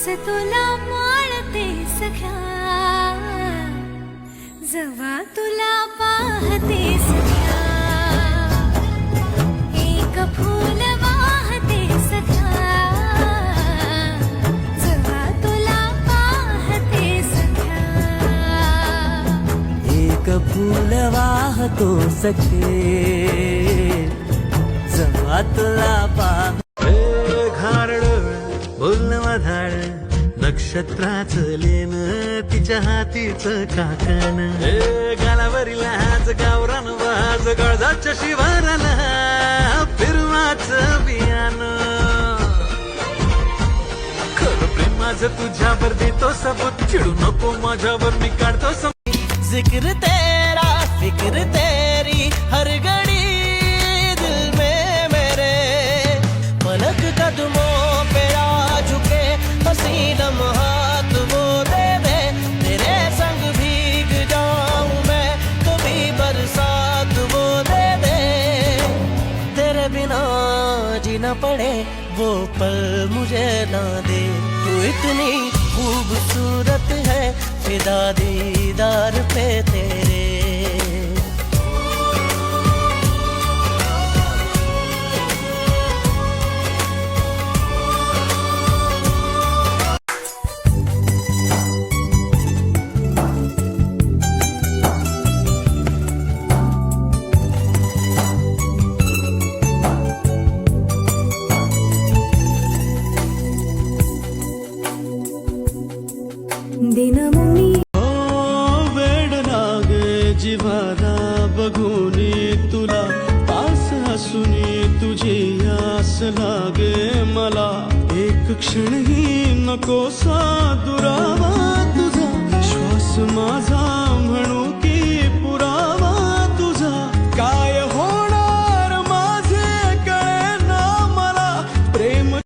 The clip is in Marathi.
कस तुला माळते सख्या जवा तुला पाहते सख्या एक फूल वाहते सख्या जवा तुला पाहते सख्या एक फूल वाहतो सखे। जवा तुला पाह घारड वाधाळ नक्षत्राच लेन तिच्या हातीच काकण. गालावरील हाच गावरान वाज गळजाच्या शिवाराला फिरवाच बियान खरं प्रेमाचं तुझ्यावर देतो सबूत. चिडू नको माझ्यावर मी काढतो जिक्र तेरा बिना जीना पड़े, वो पल मुझे ना दे। तू इतनी खूबसूरत है, फिदा दीदार पे तेरे जीवाला बघून तुला तास हसुनी तुझे यास लागे मला. एक क्षणही नको सा दुरावा तुझा. श्वास माझा